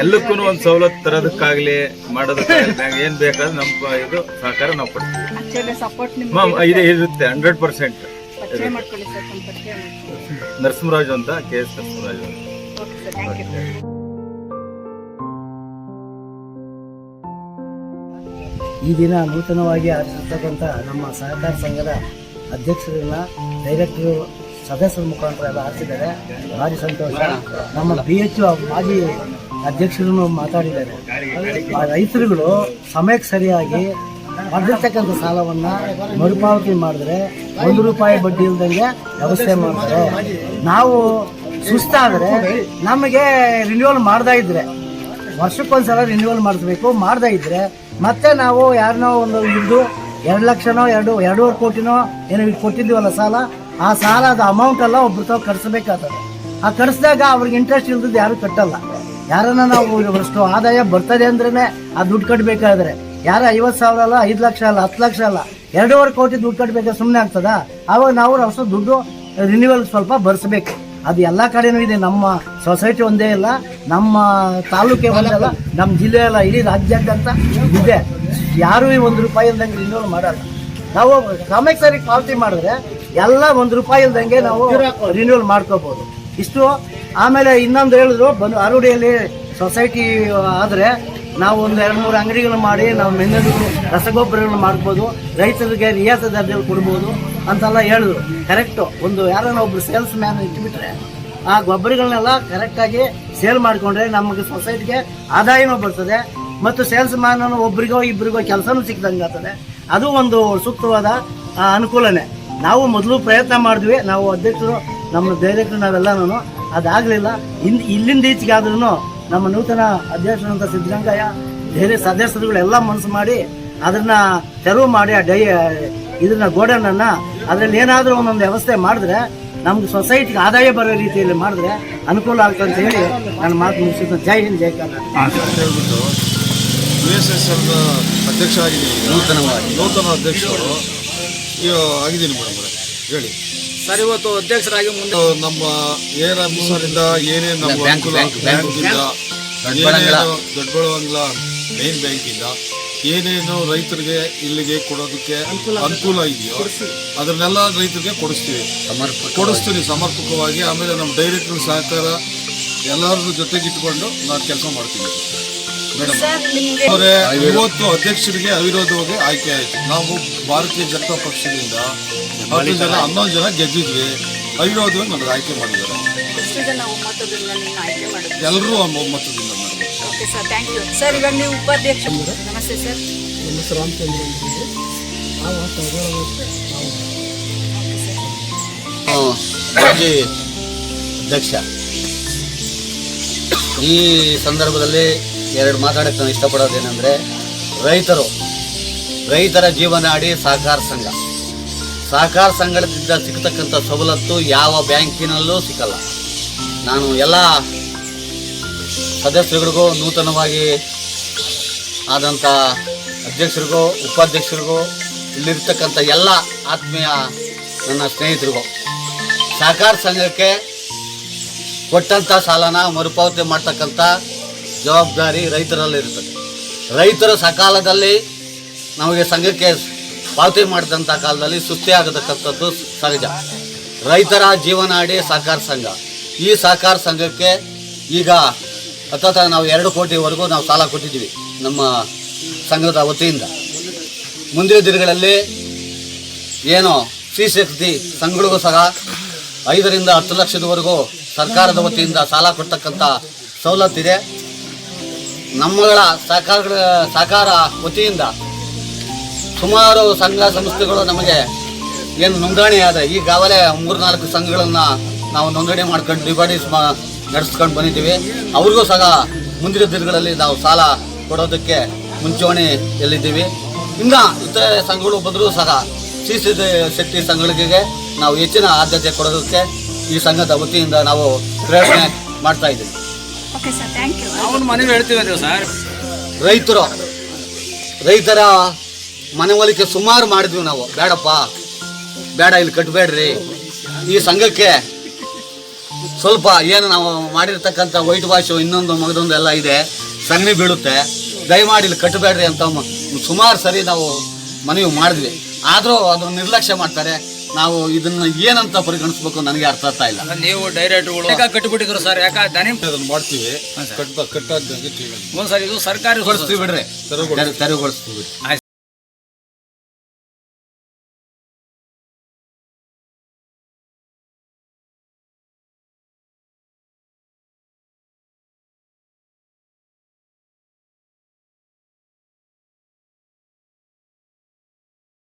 ಎಲ್ಲಕ್ಕೂ ಒಂದು ಸವಲತ್ತು ತರೋದಕ್ಕಾಗ್ಲಿ ಮಾಡೋದಕ್ಕಾಗ್ಲಿ ಏನ್ ಬೇಕಾದ್ರೆ ನಮ್ಮ ಇದು ಸಹಕಾರ ನಾವು ಕೊಡ್ತೀವಿ. ಆಕ್ಚುಲಿ ಸಪೋರ್ಟ್ ಮ್ಯಾಮ್ ಇದೆ ಇರುತ್ತೆ ಹಂಡ್ರೆಡ್ ಪರ್ಸೆಂಟ್ ನರಸಿಂಹರಾಜು ಅಂತ K S Narasimharaju okay sir thank you. ಈ ದಿನ ನೂತನವಾಗಿ ಆಚರಿಸತಕ್ಕಂಥ ನಮ್ಮ ಸಹಕಾರ ಸಂಘದ ಅಧ್ಯಕ್ಷರನ್ನ ಡೈರೆಕ್ಟರು ಸದಸ್ಯರ ಮುಖಾಂತರ ಎಲ್ಲ ಹಾಕಿದ್ದಾರೆ. ಭಾರಿ ಸಂತೋಷ. ನಮ್ಮ ಬಿ ಎಚ್ ಮಾಜಿ ಅಧ್ಯಕ್ಷರನ್ನು ಮಾತಾಡಿದ್ದಾರೆ. ರೈತರುಗಳು ಸಮಯಕ್ಕೆ ಸರಿಯಾಗಿ ಪಡೆದಿರ್ತಕ್ಕಂಥ ಸಾಲವನ್ನ ಮರುಪಾವತಿ ಮಾಡಿದ್ರೆ ಒಂದು ರೂಪಾಯಿ ಬಡ್ಡಿ ಇಲ್ದಂಗೆ ವ್ಯವಸ್ಥೆ ಮಾಡ್ತಾರೆ. ನಾವು ಸುಸ್ತಾದರೆ ನಮಗೆ ರಿನ್ಯೂವಲ್ ಮಾಡ್ತಾ ಇದ್ರೆ, ವರ್ಷಕ್ಕೊಂದ್ಸಲ ರಿನ್ಯೂವಲ್ ಮಾಡಿಸ್ಬೇಕು, ಮಾಡದೇ ಇದ್ರೆ ಮತ್ತೆ ನಾವು ಯಾರನ್ನೋ ಒಂದು ಹಿಡಿದು ಎರಡು ಲಕ್ಷನೋ, ಎರಡು, ಎರಡೂವರೆ ಕೋಟಿನೋ ಏನೋ ಕೊಟ್ಟಿದ್ದೀವಲ್ಲ ಸಾಲ ಆ ಸಾಲದ ಅಮೌಂಟ್ ಎಲ್ಲ ಒಬ್ರು ತಾವು ಕಟ್ಸ್ಬೇಕಾಗ್ತದೆ. ಆ ಕಟ್ಸಿದಾಗ ಅವ್ರಿಗೆ ಇಂಟ್ರೆಸ್ಟ್ ಇಲ್ದದ್ದು ಯಾರು ಕಟ್ಟಲ್ಲ. ಯಾರನ್ನ ನಾವು ಅಷ್ಟು ಆದಾಯ ಬರ್ತದೆ ಅಂದ್ರೇನೆ ಆ ದುಡ್ಡು ಕಟ್ಟಬೇಕಾದ್ರೆ ಯಾರು ಐವತ್ತು ಸಾವಿರ ಅಲ್ಲ, ಐದು ಲಕ್ಷ ಅಲ್ಲ, ಹತ್ತು ಲಕ್ಷ ಅಲ್ಲ, ಎರಡೂವರೆ ಕೋಟಿ ದುಡ್ಡು ಕಟ್ಟಬೇಕಾದ್ರೆ ಸುಮ್ಮನೆ ಆಗ್ತದ? ಅವಾಗ ನಾವು ಅಷ್ಟು ದುಡ್ಡು ರಿನ್ಯೂವಲ್ ಸ್ವಲ್ಪ ಬರ್ಸ್ಬೇಕು. ಅದು ಎಲ್ಲ ಕಡೆನೂ ಇದೆ. ನಮ್ಮ ಸೊಸೈಟಿ ಒಂದೇ ಇಲ್ಲ. ನಮ್ಮ ತಾಲೂಕೆ ಒಂದೇ ಅಲ್ಲ ನಮ್ಮ ಜಿಲ್ಲೆ ಅಲ್ಲ, ಇಡೀ ರಾಜ್ಯಾದ್ಯಂತ ಇದೆ. ಯಾರೂ ಈ ಒಂದು ರೂಪಾಯಿ ಇಲ್ದಂಗೆ ರಿನ್ಯೂವಲ್ ಮಾಡಲ್ಲ. ನಾವು ಸಮಯಕ್ಕೆ ಸರಿ ಪಾವತಿ ಮಾಡಿದ್ರೆ ಎಲ್ಲ ಒಂದು ರೂಪಾಯಿ ಇಲ್ದಂಗೆ ನಾವು ರಿನ್ಯೂವಲ್ ಮಾಡ್ಕೋಬಹುದು ಇಷ್ಟು ಆಮೇಲೆ ಇನ್ನೊಂದು ಹೇಳಿದ್ರು ಬಂದು ಅರುಡಿಯಲ್ಲಿ ಸೊಸೈಟಿ ಆದರೆ ನಾವು ಒಂದು ಎರಡು ಮೂರು ಅಂಗಡಿಗಳು ಮಾಡಿ ನಾವು ಮೆನ್ನದು ರಸಗೊಬ್ಬರಗಳನ್ನು ಮಾಡ್ಬೋದು ರೈತರಿಗೆ ರಿಯಾಯಿತಿ ದರದಲ್ಲಿ ಕೊಡ್ಬೋದು ಅಂತೆಲ್ಲ ಹೇಳಿದ್ರು. ಕರೆಕ್ಟು ಒಂದು ಯಾರನ್ನ ಒಬ್ರು ಸೇಲ್ಸ್ ಮ್ಯಾನ್ ಇಟ್ಬಿಟ್ರೆ ಆ ಗೊಬ್ಬರಗಳನ್ನೆಲ್ಲ ಕರೆಕ್ಟಾಗಿ ಸೇಲ್ ಮಾಡಿಕೊಂಡ್ರೆ ನಮಗೆ ಸೊಸೈಟಿಗೆ ಆದಾಯನೂ ಬರ್ತದೆ ಮತ್ತು ಸೇಲ್ಸ್ ಮ್ಯಾನ್ ಒಬ್ರಿಗೋ ಇಬ್ಬರಿಗೋ ಕೆಲಸನೂ ಸಿಕ್ದಂಗೆ ಆಗ್ತದೆ ಅದು ಒಂದು ಸೂಕ್ತವಾದ ಅನುಕೂಲನೇ. ನಾವು ಮೊದಲು ಪ್ರಯತ್ನ ಮಾಡಿದ್ವಿ. ನಾವು ಅಧ್ಯಕ್ಷರು ನಮ್ಮ ಡೈರೆಕ್ಟರ್ ನಾವೆಲ್ಲನೂ ಅದಾಗಲಿಲ್ಲ. ಇನ್ ಇಲ್ಲಿಂದ ಈಚೆಗೆ ಆದ್ರೂ ನಮ್ಮ ನೂತನ ಅಧ್ಯಕ್ಷರಂತ ಸಿದ್ದರಂಗಯ್ಯ ಬೇರೆ ಸದಸ್ಯರುಗಳೆಲ್ಲ ಮನಸ್ಸು ಮಾಡಿ ಅದನ್ನ ತೆರವು ಮಾಡಿ ಆ ಡೈ ಇದನ್ನ ಗೋಡನನ್ನ ಅದರಲ್ಲಿ ಏನಾದರೂ ಒಂದೊಂದು ವ್ಯವಸ್ಥೆ ಮಾಡಿದ್ರೆ ನಮ್ಗೆ ಸೊಸೈಟಿಗೆ ಆದಾಯ ಬರೋ ರೀತಿಯಲ್ಲಿ ಮಾಡಿದ್ರೆ ಅನುಕೂಲ ಆಗ್ತದೆ ಅಂತ ಹೇಳಿ ನಾನು ಮಾತು ಮುಗಿಸಿದ ಜೈ ಹಿಂದ್ ಜೈ ಕರ್ನಾಟಕ. ಹೇಳ್ಬಿಟ್ಟು ಯು ಎಸ್ ಎಸ್ ಅಧ್ಯಕ್ಷ ಆಗಿದ್ದೀನಿ ನೂತನವಾಗಿ. ನೂತನ ಅಧ್ಯಕ್ಷರು. ಆಗಿದ್ದೀನಿ ಮೇಡಮ್ ಹೇಳಿ. ಸರ್ ಇವತ್ತು ಅಧ್ಯಕ್ಷರಾಗಿ ಮುಂದೆ ನಮ್ಮ ಏರ್ ಆಫೀಸರಿಂದ ಏನೇನು ನಮ್ಮ. ಬ್ಯಾಂಕಿಂದ. ಏನೇನು ದೊಡ್ಡಬಳ್ಳಾಂಗ್ಲ ಮೇನ್ ಬ್ಯಾಂಕಿಂದ ಏನೇನು ರೈತರಿಗೆ ಇಲ್ಲಿಗೆ ಕೊಡೋದಕ್ಕೆ ಅನುಕೂಲ ಇದೆಯೋ ಅದನ್ನೆಲ್ಲ ರೈತರಿಗೆ ಕೊಡಿಸ್ತೀವಿ. ಕೊಡಿಸ್ತೀನಿ ಸಮರ್ಪಕವಾಗಿ. ಆಮೇಲೆ ನಮ್ಮ ಡೈರೆಕ್ಟರ್ ಸಹಕಾರ ಎಲ್ಲರ ಜೊತೆಗಿಟ್ಕೊಂಡು ನಾನು ಕೆಲಸ ಮಾಡ್ತೀನಿ. ಇವತ್ತು ಅಧ್ಯಕ್ಷರಿಗೆ ಅವಿರೋಧವಾಗಿ ಆಯ್ಕೆ ಆಯಿತು. ನಾವು ಭಾರತೀಯ ಜನತಾ ಪಕ್ಷದಿಂದ ಹತ್ತು ಜನ ಹನ್ನೊಂದು ಜನ ಗೆದ್ದಿದ್ವಿ. ಅವಿರೋಧವಾಗಿ ನಮ್ಗೆ ಆಯ್ಕೆ ಮಾಡಿದ್ದಾರೆ. ಎಲ್ಲರೂ ಒಮ್ಮತದಿಂದ madam okay sir thank you. Sir ಇವಾಗ ನೀವು ಉಪಾಧ್ಯಕ್ಷ ನಮಸ್ತೆ ಸರ್. ಮಾಜಿ ಅಧ್ಯಕ್ಷ. ಈ ಸಂದರ್ಭದಲ್ಲಿ ಎರಡು ಮಾತಾಡಕ್ಕೆ ನಾನು ಇಷ್ಟಪಡೋದೇನೆಂದರೆ ರೈತರು, ರೈತರ ಜೀವನಾಡಿ ಸಹಕಾರ ಸಂಘ. ಸಹಕಾರ ಸಂಘದಿಂದ ಸಿಗ್ತಕ್ಕಂಥ ಸವಲತ್ತು ಯಾವ ಬ್ಯಾಂಕಿನಲ್ಲೂ ಸಿಕ್ಕಲ್ಲ. ನಾನು ಎಲ್ಲ ಸದಸ್ಯರಿಗೂ ನೂತನವಾಗಿ ಆದಂಥ ಅಧ್ಯಕ್ಷರಿಗೂ, ಉಪಾಧ್ಯಕ್ಷರಿಗೂ, ಇಲ್ಲಿರ್ತಕ್ಕಂಥ ಎಲ್ಲ ಆತ್ಮೀಯ ನನ್ನ ಸ್ನೇಹಿತರಿಗೂ, ಸಹಕಾರ ಸಂಘಕ್ಕೆ ಕೊಟ್ಟಂಥ ಸಾಲನ ಮರುಪಾವತಿ ಮಾಡ್ತಕ್ಕಂಥ ಜವಾಬ್ದಾರಿ ರೈತರಲ್ಲಿ ಇರ್ತದೆ ರೈತರು ಸಕಾಲದಲ್ಲಿ ನಮಗೆ ಸಂಘಕ್ಕೆ ಪಾವತಿ ಮಾಡಿದಂಥ ಕಾಲದಲ್ಲಿ ಸುಸ್ತಿ ಆಗತಕ್ಕಂಥದ್ದು ಸಹಜ. ರೈತರ ಜೀವನಾಡಿ ಸಹಕಾರ ಸಂಘ. ಈ ಸಹಕಾರ ಸಂಘಕ್ಕೆ ಈಗ ಹತ್ತತ್ರ ನಾವು ಎರಡು ಕೋಟಿವರೆಗೂ ನಾವು ಸಾಲ ಕೊಟ್ಟಿದ್ದೀವಿ ನಮ್ಮ ಸಂಘದ ವತಿಯಿಂದ. ಮುಂದಿನ ದಿನಗಳಲ್ಲಿ ಏನು ಸಿ ಶಕ್ತಿ ಸಂಘಗಳಿಗೂ ಸಹ ಐದರಿಂದ ಹತ್ತು ಲಕ್ಷದವರೆಗೂ ಸರ್ಕಾರದ ವತಿಯಿಂದ ಸಾಲ ಕೊಡ್ತಕ್ಕಂಥ ಸವಲತ್ತಿದೆ ನಮ್ಮಗಳ ಸಹಕಾರ ಸಹಕಾರ ವತಿಯಿಂದ ಸುಮಾರು ಸಂಘ ಸಂಸ್ಥೆಗಳು ನಮಗೆ ಏನು ನೋಂದಣಿ ಆದ ಈಗಾಗಲೇ ಮೂರ್ನಾಲ್ಕು ಸಂಘಗಳನ್ನು ನಾವು ನೋಂದಣಿ ಮಾಡ್ಕೊಂಡು ಡಿಪಾಡಿಸ್ ಮಾ ನಡೆಸ್ಕೊಂಡು ಬಂದಿದ್ದೀವಿ. ಅವ್ರಿಗೂ ಸಹ ಮುಂದಿನ ದಿನಗಳಲ್ಲಿ ನಾವು ಸಾಲ ಕೊಡೋದಕ್ಕೆ ಮುಂಚೂಣಿಯಲ್ಲಿದ್ದೀವಿ ಇನ್ನು ಇತರೆ ಸಂಘಗಳು ಬಂದರೂ ಸಹ ಸಿ ಸಿ ಶಕ್ತಿ ಸಂಘಗಳಿಗೆ ನಾವು ಹೆಚ್ಚಿನ ಆದ್ಯತೆ ಕೊಡೋದಕ್ಕೆ ಈ ಸಂಘದ ವತಿಯಿಂದ ನಾವು ಪ್ರೇರಣೆ ಮಾಡ್ತಾ ಇದ್ದೀವಿ. ಓಕೆ ಸರ್ ಥ್ಯಾಂಕ್ ಯು ಅವನು ಮನವಿ ಹೇಳ್ತೀವಿ ಸರ್. ರೈತರು ರೈತರ ಮನವೊಲಿಕೆ ಸುಮಾರು ಮಾಡಿದ್ವಿ ನಾವು. ಬೇಡಪ್ಪ ಬೇಡ ಇಲ್ಲಿ ಕಟ್ಟಬೇಡ್ರಿ ಈ ಸಂಘಕ್ಕೆ ಸ್ವಲ್ಪ ಏನು ನಾವು ಮಾಡಿರ್ತಕ್ಕಂಥ ವೈಟ್ ವಾಶು ಇನ್ನೊಂದು ಮಗದೊಂದು ಎಲ್ಲ ಇದೆ ಸಗಣಿ ಬೀಳುತ್ತೆ. ದಯಮಾಡಿ ಇಲ್ಲಿ ಕಟ್ಟಬೇಡ್ರಿ ಅಂತ ಸುಮಾರು ಸರಿ ನಾವು ಮನವಿ ಮಾಡಿದ್ವಿ. ಆದರೂ ಅದನ್ನು ನಿರ್ಲಕ್ಷ್ಯ ಮಾಡ್ತಾರೆ. ನಾವು ಇದನ್ನ ಏನಂತ ಪರಿಗಣಿಸ್ಬೇಕು ನನಗೆ ಅರ್ಥ ಆಗ್ತಾ ಇಲ್ಲ. ನೀವು ಡೈರೆಕ್ಟ್ಗಳು ಕಟ್ಟಿಬಿಟ್ಟಿದ್ರು ಸರ್? ಯಾಕೆ ದನಿ ಅದನ್ನ ಮಾಡ್ತೀವಿ. ಕಟ್ಟ ಇದು ಸರ್ಕಾರಿ ಬಿಡ್ರಿ. ತೆರವುಗೊಳಿಸ್ತೀವಿ